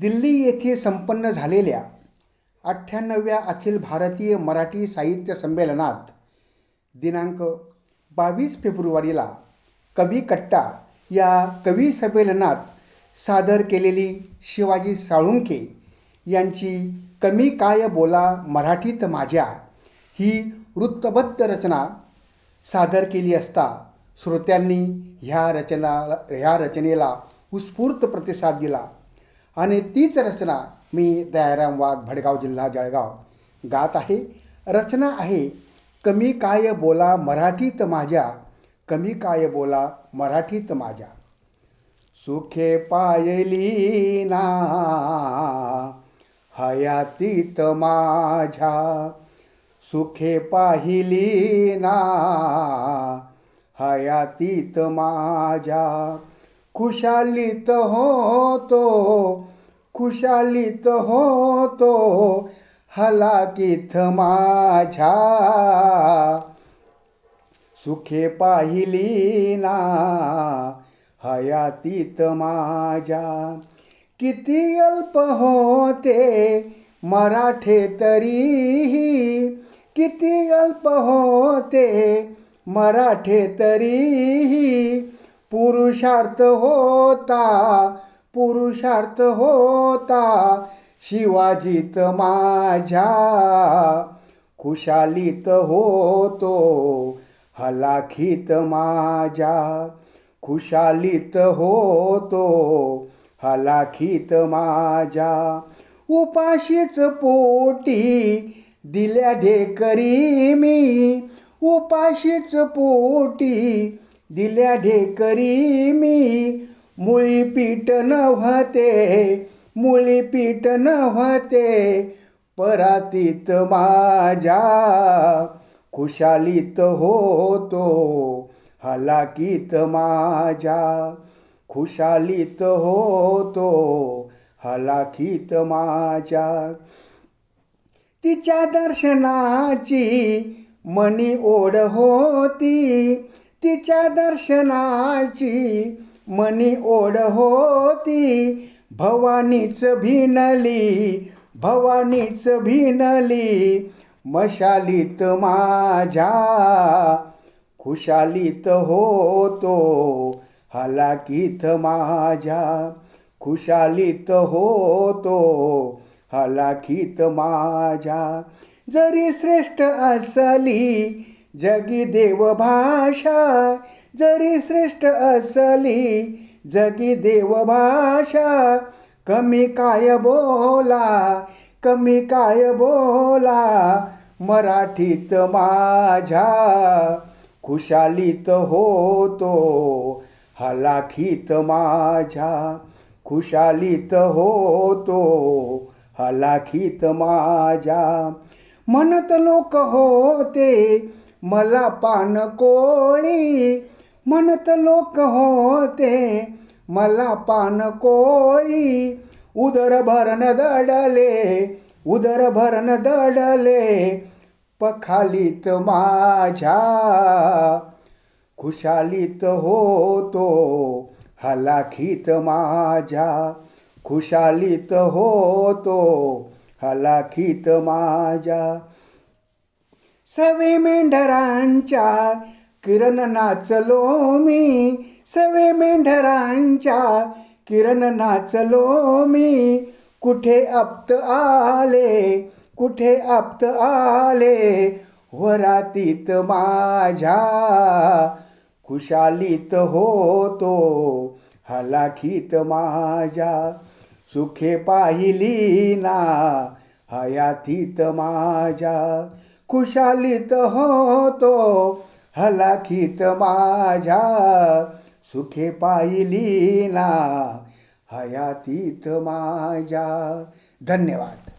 दिल्ली येथे संपन्न झालेल्या अठ्ठ्याण्णव्या अखिल भारतीय मराठी साहित्य संमेलनात दिनांक बावीस फेब्रुवारीला कवी कट्टा या कवी संमेलनात सादर केलेली शिवाजी साळुंके यांची कमी काय बोला मराठीत माझ्या ही वृत्तबद्ध रचना सादर केली असता श्रोत्यांनी ह्या रचना ह्या रचनेला उत्स्फूर्त प्रतिसाद दिला. आणि तीच रचना मी दयाराम वाघ भडगाव जिल्हा जळगाव गात आहे. रचना आहे कमी काय बोला मराठीत माझ्या कमी काय बोला मराठीत माझ्या. सुखे पायली ना हयातीत माझ्या. सुखे पाहिली ना हयातीत माझ्या. खुशालीत होतो खुशालीत होतो हलाकीत माझ्या. सुखे पाहिली ना हयातीत माझ्या. किती अल्प होते मराठे तरीही किती अल्प होते मराठे तरीही पुरुषार्थ होता पुरुषार्थ होता शिवाजीत माझ्या खुशालीत होतो हलाखीत माझ्या खुशालीत होतो हलाखीत माझ्या उपाशीच पोटी दिल्या ढेकरी मी उपाशीच पोटी दिल्या ढेकरी मी. मुळी पीठ नव्हते मुळी पीठ नव्हते. परातीत माझ्या खुशालीत होतो हलाकीत माझ्या खुशालीत होतो हलाखीत माझ्या. तिच्या दर्शनाची मनी ओढ होती तिच्या दर्शनाची मनी ओढ होती. भवानीच भिनली भवानीच भिनली मशालीत माझ्या खुशालीत होतो हलाकीत माझ्या खुशालीत होतो हलाखीत माझ्या. जरी श्रेष्ठ असली जगी देव भाषा जरी श्रेष्ठ असली जगी देवभाषा कमी काय बोला कमी काय बोला मराठीत माझ्या खुशालीत होतो हलाखीत माझ्या खुशालीत होतो हलाखीत माझ्या. म्हणत लोक होते मला पान कोळी म्हणत लोक होते. मला पान कोळी उदर भरण दडले उदर भरण दडले. पखालीत माझ्या खुशालीत होतो हलाखीत माझ्या खुशालीत होतो हलाखीत माझ्या सवे मेंढरांच्या किरण नाचलो मी. सवे मेंढरांच्या किरण नाचलो मी. कुठे आप्त आले? कुठे आप्त आले? वरातीत माझ्या खुशालीत होतो. हलाखीत माझ्या सुखे पाहिली ना. हयातीत माझ्या खुशालीत होतो हलाखीत माझ्या सुखे पाहिली ना हयातीत माझ्या. धन्यवाद.